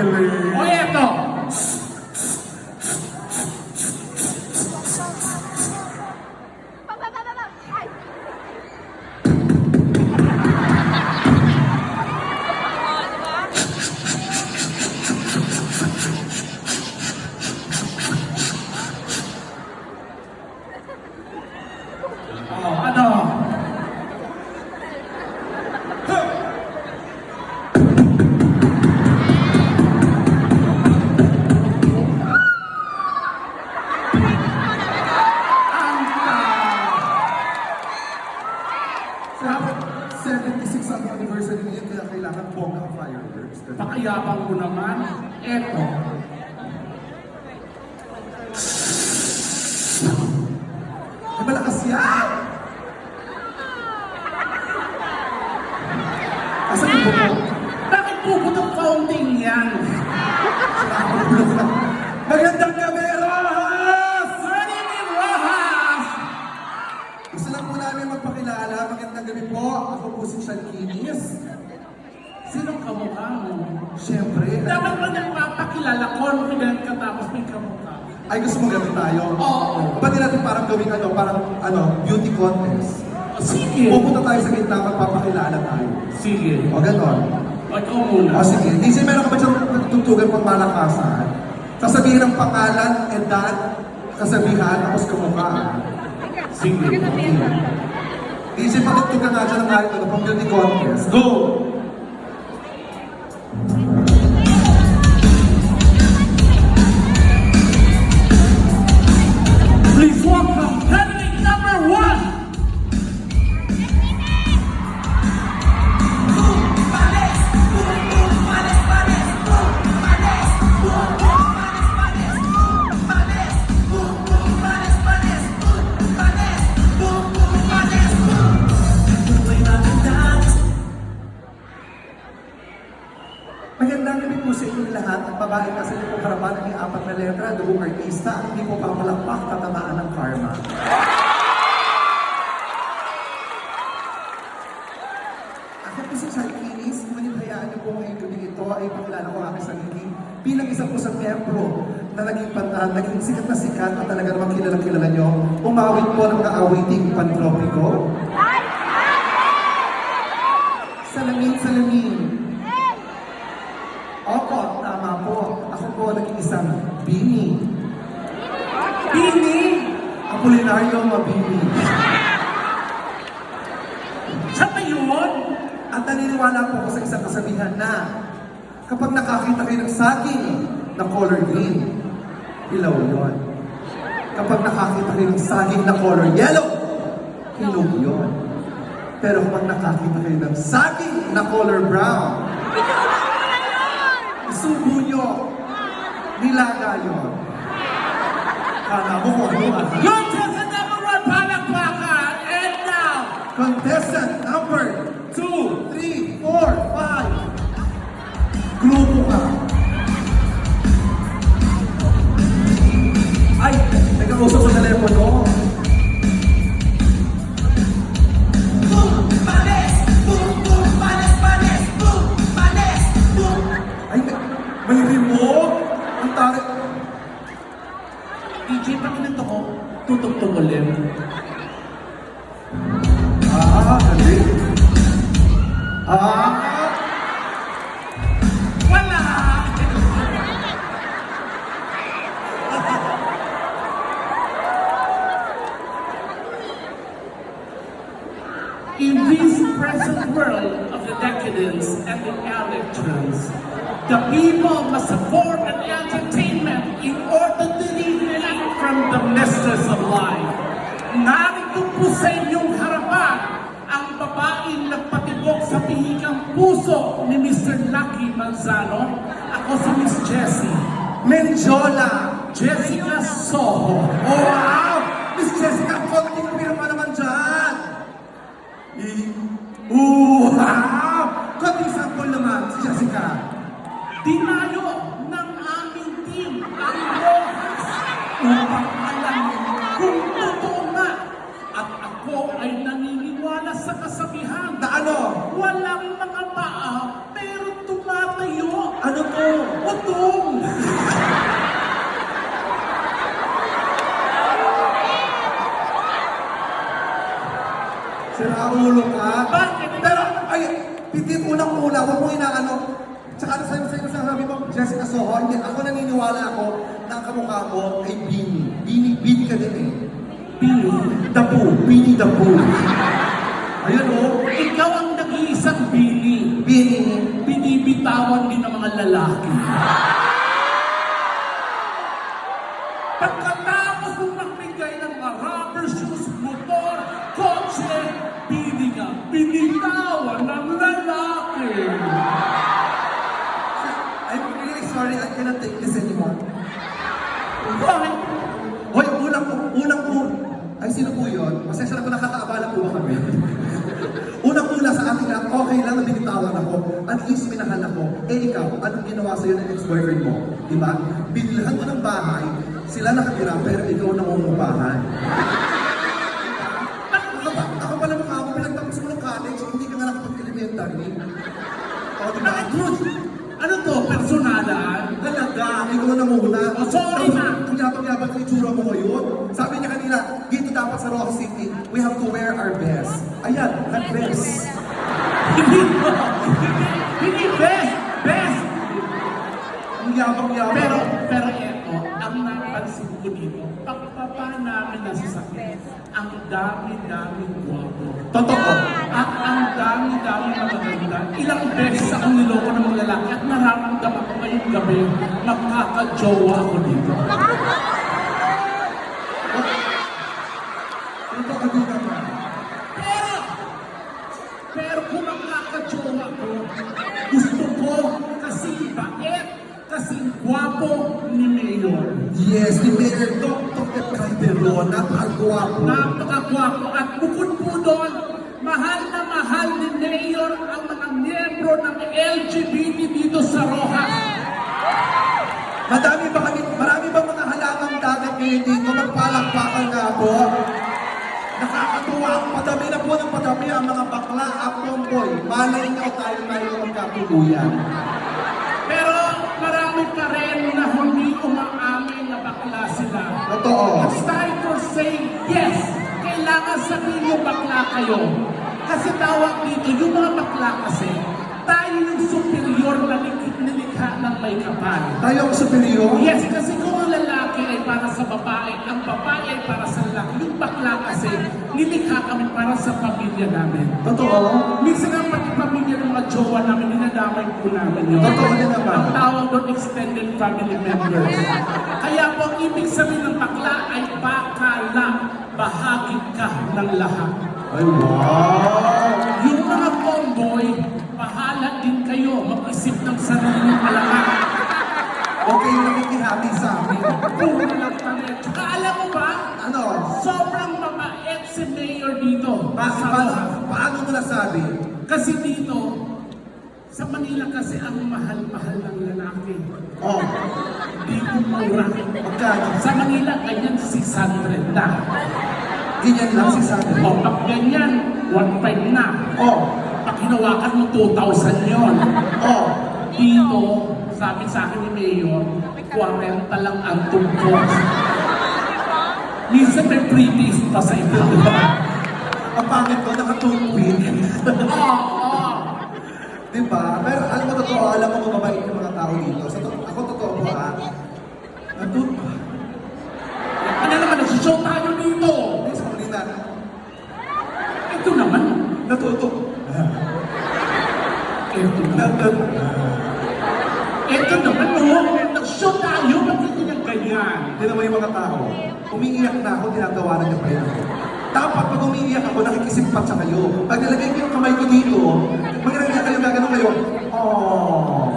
galing. Gusto lang po namin magpakilala. Magandang gabi po. Ako po si Sean Kinis. Sinong kamukha mo? Siyempre, Dapat mo nang papakilala, confident ka tapos may kamukha. ay gusto mo gawin tayo? Oo. Ba't di natin parang gawing ano, parang ano, beauty contest? Sige. Pupunta tayo sa gitna, magpapakilala tayo. Sige. O ganon. O ikaw muna. O sige, DJ, meron ka ba dyan tutugan pang malakasan? Sasabihin ng pangalan, edad, kasabihan, tapos kamukha. Sige. DJ, patugtugan nga dyan ng kahit ano, pang beauty contest. Go! Isa po sa miyembro na naging, ah, naging sikat na sikat at talaga namang kilala-kilala niyo. Umawit po ng mga awiting pantropiko. Salamin, salamin. Opo, tama po. Ako po naging isang bini. Bini. Apolinario Mabini. Siya ba yun? At naniniwala po ako sa isang kasabihan na kapag nakakita kayo ng saging na color green, ilaw yon. Kapag nakakita kayo ng saging na color yellow, hinog yon. Pero kapag nakakita kayo ng saging na color brown, isubo nyo, nilaga yon. Kala mo kung ano ang Contestant nag-ausap sa and the electrons, the people must support an entertainment in order to relieve from the mistress of life. Narito po sa inyong harapan ang babaeng nagpatibok sa pihikang puso ni Mr. Lucky Manzano. Ako si Miss Jessie. Menjola. Jessica Soho. Alam kung totoo nga at ako ay naniniwala sa kasabihan Na ano? walang mga paa pero tumatayo. Ano to? Utong! Sira ulo ka. Bakit? Pero, ay, pitit unang-una, huwag mo inaano. Tsaka ano sa'yo, sa'yo, sabi mo, Jessica Soho, hindi, ako naniniwala ako na ang kamukha ko ay Bini. Bini, Bini ka din eh. Bini, Dapu, Bini Dapu. Ayun oh, ikaw ang nag-iisang Bini. Bini. Binibitawan din ng mga lalaki. Pagkatapos nakakaabala po ba kami? Unang-una sa ating lahat, okay lang na binitawan ako. At least minahal ako. Eh ikaw, anong ginawa sa'yo ng ex-boyfriend mo? Di ba? Binilhan mo ng bahay, sila nakatira, pero ikaw nangungupahan. Ako, pa- ako pala mukha mo, pinagtapos mo ng college, hindi ka nga nakapag-elementary. O, di ba? Bakit Ruth? Ano to? Personalan? Talaga, ikaw na muna. Oh, sorry, ma. Kung yabang-yabang ang itsura mo ngayon. Sabi niya kanina, dito dapat sa Rock City, our best. Ayan, that best. Hindi. Hindi, best. Best. Ang yabang-yabang. Pero, pero eto, ang napansin ko dito, pagpapa namin na sasakyan, ang dami-dami guwapo. Totoo. At ang dami-dami magaganda. Ilang beses akong niloko ng mga lalaki at nararamdaman ko ngayong gabi, magkakajowa ako dito. Totoo din naman. Pero, pero kung magkakajowa ko, gusto ko kasing bait, kasing gwapo ni Mayor. Yes, ni Mayor Dr. Calderon, napakagwapo. Napakagwapo at bukod po doon, mahal na mahal ni Mayor ang mga miyembro ng LGBT dito sa Rojas. Madami ba kami, marami ba mga halamang dagat ngayon dito? Magpalakpakan nga po. Nakakatuwa, padami na po ng padami ang mga bakla at tomboy. Malay nyo tayo tayo magkatuluyan. Bakla sila. Totoo. It's time for saying yes. Kailangan sabihin yung bakla kayo. Kasi tawag dito, yung mga bakla kasi, tayo yung superior na lik- nilikha ng may kapal. Tayo ang superior? Yes, kasi kung ang lalaki ay para sa babae, ang babae ay para sa lalaki. Yung bakla kasi, nilikha kami para sa pamilya namin. Totoo. Minsan ang pati pamilya ng mga jowa namin, dinadamay po namin yun. Totoo din naman. Ang tawag doon, extended family members. Kaya po, ang ibig sabihin ng bakla ay bakala, bahagi ka ng lahat. Ay, wow! Yung mga tomboy, bahala din kayo mag-isip ng sarili ng malaman. Okay nakikihati sa amin. Puro lang kami. Tsaka alam mo ba, Ano? sobrang mabait si Mayor dito. Pa sa pa paano mo nasabi? Kasi dito, sa Manila kasi ang mahal-mahal ng lalaki. Oh, Dito mura. magkano? Sa Manila, ganyan 600 na. Ganyan lang si Sandra. O pag ganyan, 1.5 na. Oh, Pag hinawakan mo, 2,000 yon. oh. Dito, sabi sa akin ni Mayor, 40 lang ang tungkol. Minsan may freebies pa sa ito. Ang pangit ko, nakatungpin. Oo, oo. Di ba? Pero alam mo totoo, alam mo kung mabait yung mga tao dito. Sa to- ako totoo po ha. Natut... Ano naman, nagsushow tayo dito. Ay, sa kanina. Ito naman. Natuto. Ito naman. Ito naman, no. Nag-show tayo, niyang ganyan? Hindi naman yung mga tao. Umiiyak na ako, tinatawanan niya pa rin ako. Dapat pag umiiyak ako, nakikisimpat sa kayo. Pag nilagay ko yung kamay ko dito, pag nilagay kayo, gaganon kayo. Oh.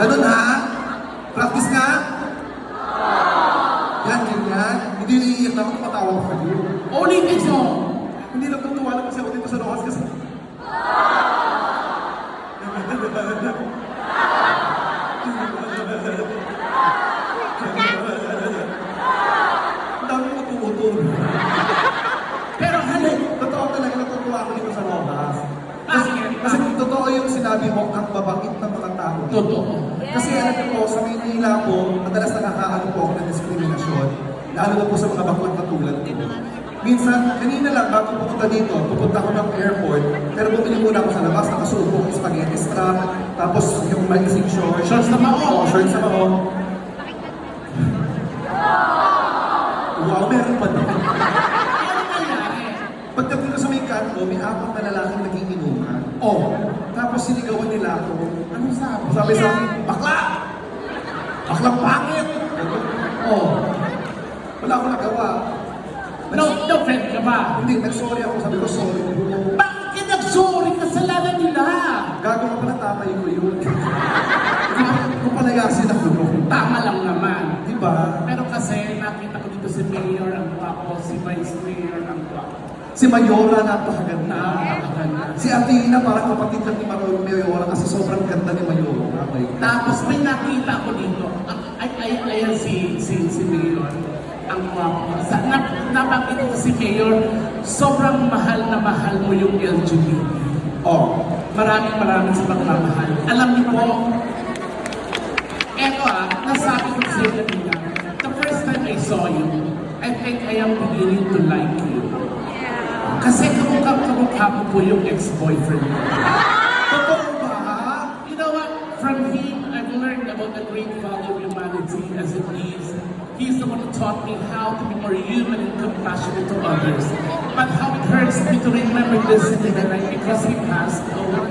Ganon ha? Practice nga. Yan, ganyan. Hindi umiiyak na ako, tumatawa ko kayo. Ulitin mo. Hindi lang tutuwa lang kasi ako dito sa Rojas kasi ang dami mo tumutol. Pero halo, Totoo talaga natutuwa ako dito sa Rojas. Kasi, Bakit? kasi totoo yung sinabi mo, ang babangit ng mga tao. Totoo. Kasi alam niyo po, sa Maynila po, madalas nakakaano po ako ng diskriminasyon. Lalo na po sa mga baklat na tulad ko. Minsan, kanina lang, bago pupunta dito, pupunta ako ng airport, pero bumili muna ako sa labas, nakasuot po ang spaghetti strap, tapos yung malising shorts. Shorts na. Oo, shorts na maong. Wow, meron pa doon. Ano? Pagdating ko sa may kanto, may apat na lalaking nagiinuman. Oh, Tapos sinigawan nila ako, anong sabi? Sabi sa akin, bakla! Baklang pangit! oh. Wala akong nagawa. No, offend ka ba? Hindi, nag-sorry ako. Sabi ko, sorry. Bakit ka nag-sorry? Kasalanan nila. Gago ka pala, tamay ko yun. Kung palayasin ako noon. Tama lang naman. Diba? Pero kasi nakita ko dito si Mayor ang gwapo, si Vice Mayor. Si Mayora, napakaganda. Si Athena, parang kapatid lang ni Marol Mayora kasi sobrang ganda ni Mayora. Tapos may nakita ko dito, ay, ay, ayan si, si, si Mayor, ang gwapo. Sa, na, nabanggit ko si Mayor, sobrang mahal na mahal mo yung LGBT. Oh, Maraming maraming sa pagmamahal. Alam niyo po, eto ah, nasabi ko sa inyo the first time I saw you, I think I am beginning to like you. Kasi kamukha-kamukha mo po yung ex-boyfriend ko. totoo ba? You know what? From him, I've learned about the great value of humanity as it is. He's the one who taught me how to be more human and compassionate to others. But how it hurts me to remember this life because he passed away.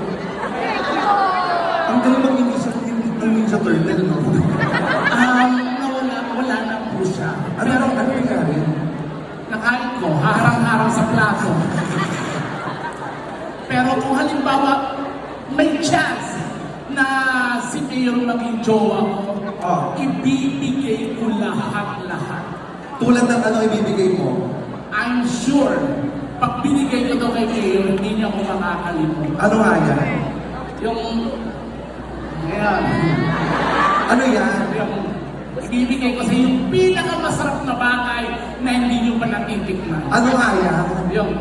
Ang galing ng Ninja, Ninja Turtle, no? Um, nawala, wala na po siya. Ano ano ano nangyari? Nakain ko, harang-harang sa plato. Pero kung halimbawa, may chance na si Mayor maging jowa ko, Ah. ibibigay ko lahat-lahat. Tulad ng ano ibibigay mo? I'm sure, pag binigay ko to kay Mayor, hindi niya ako makakalimutan. Ano nga yan? Yung, ayan, Ano yan? yung, ibibigay ko sa yung pinakamasarap na bagay na hindi pa natitikman. Ano nga yan? Yung,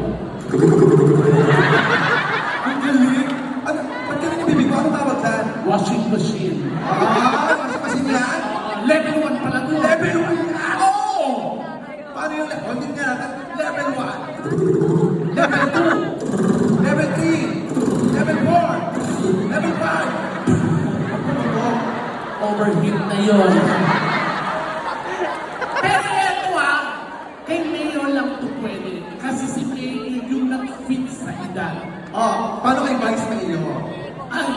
Ang galing! Ano? Ba't ganun yung bibig mo? Ano tawag dyan? washing machine. Ah, nasa kasi yan? Uh, level 1 pala to. Level 1 yan! Oo! Paano yung level? Hindi nga natin. Level 1. Level 2. Level 3. Level 4. Level 5. Ano Overheat na yun. Pero eto ah, kay Mayor lang to pwede. Kasi si Mayor yung nag-fit sa edad. Oh, paano kay Vice Mayor? Ay,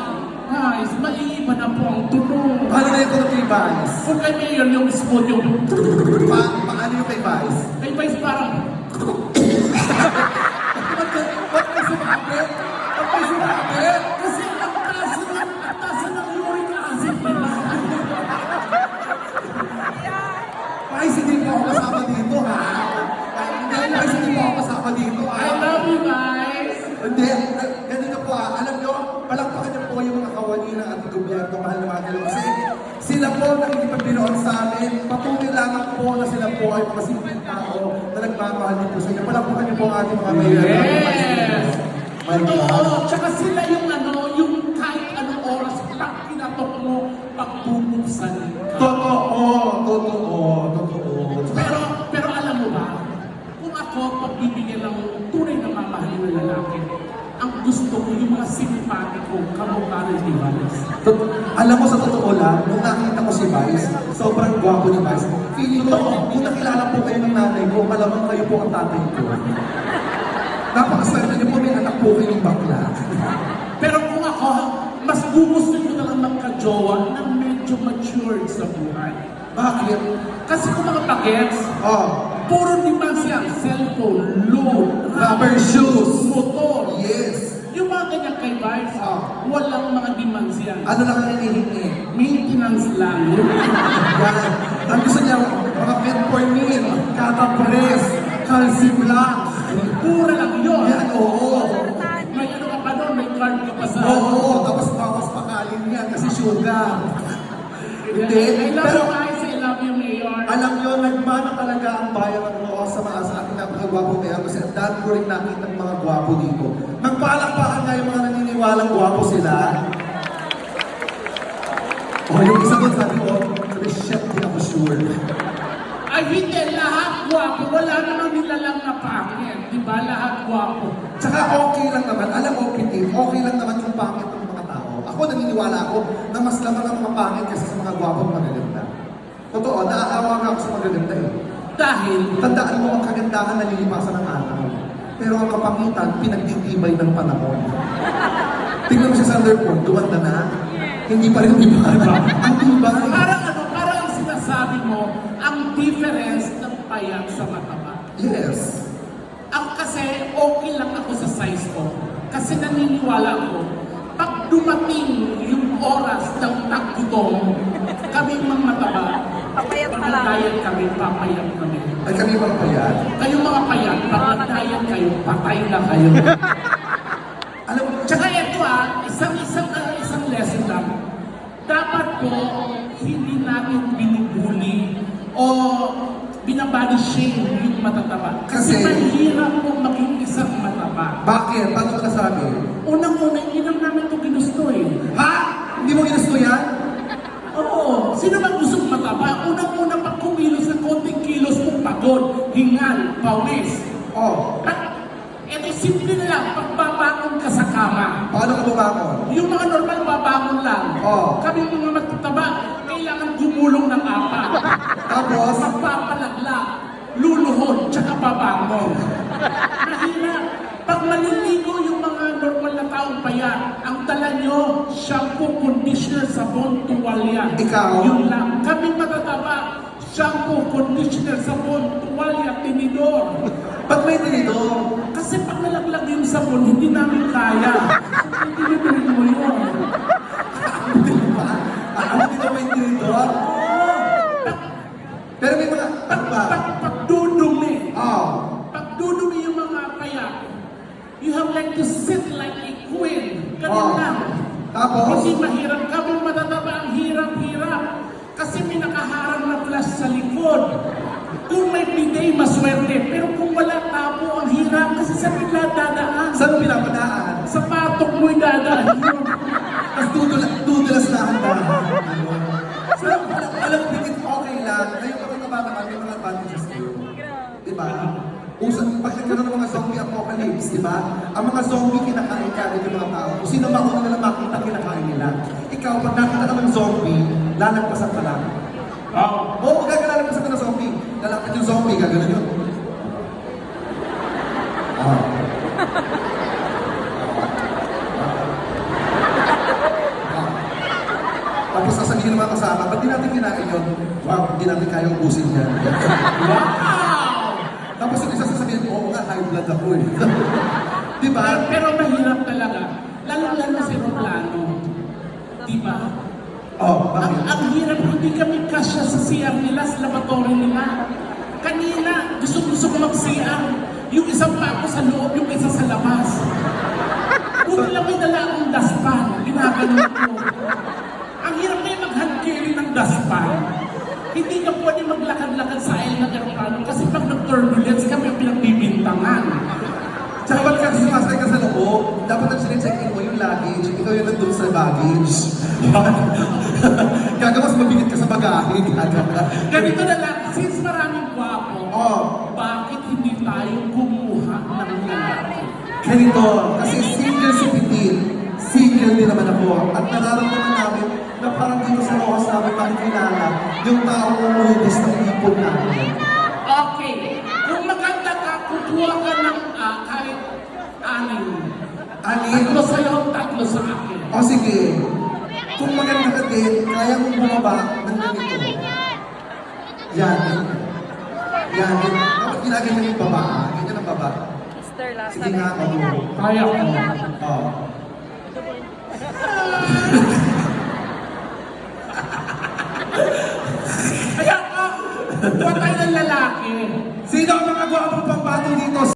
guys, maiiba na po ang tunog. Paano na yung kay Vice? Kung kay Mayor yung smooth yung Pa paano yung kay Vice? kay Vice mahal na mga ganun. Kasi sila po nakikipagbiroon sa amin. Patuloy lamang po na sila po ay mga simpleng tao na nagmamahal din po sa inyo. Niyo po ang ating mga mayor. Yes! My God. Oo, tsaka sila yung ano, yung kahit anong oras, pag pinatok mo, pagbubuksan ka. Totoo, totoo, totoo. Pero, pero alam mo ba, kung ako pagbibigyan ng tunay na mamahalin na lalaki, ang gusto ko yung mga simpatiko, kamukha ng Diwalis. Tot- Alam mo sa totoo lang, nung nakita ko si Vice, sobrang gwapo ni Vice. Feeling ko, kung nakilala po kayo ng nanay ko, malamang kayo po ang tatay ko. Napakaswerte niyo po, may anak po kayong bakla. Pero kung ako, mas gugusto ko na lang magka-jowa na medyo matured sa buhay. Bakit? Kasi kung mga bagets, Oh, puro demands yan, cellphone, loan, rubber shoes. motor. Yes. Yung mga ganyan kay Ah. walang mga demands yan. Ano lang ang hinihingi? Maintenance lang. Yan. Ang gusto niya, mga metformin, catapress, calcium lang. Pura lang yun. Yan, oo. May ano ka pa doon, may card ka pa sa... Oo, tapos bawas pakalin yan kasi sugar. Hindi, I love pero you guys, I love you, Mayor. alam nyo, nagmana talaga ang bayan ng Roo sa mga sa ating napakagwapo mayor kasi ang dami ko rin nakita ng mga gwapo dito. Magpalakpakan nga yung mga naniniwalang gwapo sila. O yung isa doon sabi ko, sabi, chef, di ako sure. Ay hindi, lahat gwapo. Wala namang nilalang na pangit. Di ba? Lahat gwapo. Tsaka okay lang naman, alam mo, Piti, okay lang naman yung pangit ng mga tao. Ako naniniwala ako na mas laman ang mga pangit kaysa sa mga gwapong magaganda. Totoo, naaawa nga ako sa magaganda. Dahil, Tandaan mo ang kagandahan na lilipasan ng araw. Pero ang kapangitan, pinagtitibay ng panahon. Tingnan mo si Sanderford, duwanda na. Hindi pa rin tibay. Ang tibay. parang ano, parang ang sinasabi mo, ang difference ng payat sa mataba. Yes. Ang kasi, okay lang ako sa size ko. Kasi naniniwala ko, pag dumating yung oras ng taggutom, kami mga mataba, Papayat pag pa lang. nag-diet kami, papayat kami. Ay kami mga payat. Kayong mga payat, pag nag-diet kayo, patay na kayo. Alam mo, Tsaka ito ah, isang isang ah, isang lesson lang. Dapat po hindi natin binubuli o binabody shame yung matataba. Kasi, Kasi- mahirap po maging isang mataba. bakit? Paano ka nasabi? Unang-una, hindi lang namin ito ginusto eh. Ha? Hindi mo ginusto yan? Oo, sino bang gusto mataba? Unang-una, pag kumilos ng konting kilos mo, pagod, hingal, pawis. Oh, At ito simple na lang, pagbabangon ka sa kama. paano ka bumangon? Yung mga normal babangon lang. Oo. Kami mga matutaba, kailangan gumulong ng apat. Tapos, Magpapalagla, luluhod, tsaka babangon. Mahirap. Pag maliligo yung mga normal na taong payat, ang dala nyo, shampoo, conditioner, sabon, tuwalya. Ikaw? Yun lang. Kami matataba, shampoo, conditioner, sabon, tuwalya, tinidor. ba't may tinidor? Kasi pag nalaglag yung sabon, hindi namin kaya. Hindi nyo mo yun. Ano dito may tinidor? Pero may mga, Pag, pag, pagdudumi, Oh, pagdudumi yung mga kaya, you have like to sit like a queen. Ganun Oh. lang. Tapos? Hindi mahirap ka, kung matataba ang hirap-hirap. Kasi may flash sa likod. Kung may bidet, maswerte. Pero kung wala tapo, ang hirap. Kasi sa bigla dadaan. Sa, saan mo pinapadaan? sa patok mo'y dadaan. Yun. Tapos dudulas, dudulas na ang dahan. So, alam, alam Piti, okay lang. Ngayon kapag naman may mga advantages kayo. Di ba? Usap, pag nagkaroon ng mga zombie apocalypse, di ba? Ang mga zombie kinakain ka yung mga tao. Kung sino mauna na lang makita, kinakain nila. Ikaw, pag nakita ka ng zombie, lalagpasan ka lang. Oh. Oo, oh, gagalagpasan ka ng zombie. Lalapit yung zombie, gagano'n yun. Ah. Ah. Tapos sasabihin ng mga kasama, ba't di natin kinain yun? Wow, hindi natin kayang ubusin yan. Wow! Tapos yung isa sasabihin, oo nga, high blood ako eh. di ba? Pero mahirap talaga. Lalo-lalo si Roblano. Di ba? Oh, Ang, bakit? ang hirap, hindi kami kasya sa CR nila, sa laboratory nila. Gusto-gusto ko mag-CR. Yung isang pa ako sa loob, yung isa sa labas. Buti lang may dala akong daspan. Ginaganon ko. Ang hirap na yung mag-hand carry ng daspan. Hindi ka pwede maglakad-lakad sa aisle ng aeroplano kasi pag nag-turbulence kami ang pinagbibintangan. Tsaka ba't kasi sumasakay ka sa loob, dapat ang sinecheck-in mo yung luggage, ikaw yung nandun sa baggage. Gagawas mabigat ka sa bagahe. Ganito na lang, ganito, kasi single si Pitin, single din naman ako, at nararamdaman namin na parang dito sa oras namin makikilala yung taong umubos ng ipon namin. Okay, kung maganda ka, kukuha ka ng ah, kahit anim. Anin? Tatlo sa'yo, tatlo sa akin. O sige, kung maganda ka din, kaya mong bumaba ng ganito. Yan. Yan. Dapat ginaganyan yung baba. Ganyan ang baba after last Sige nga ako. Kaya ko. Kaya ako, patay ng lalaki. Sino ang mga guwapo pang bato dito?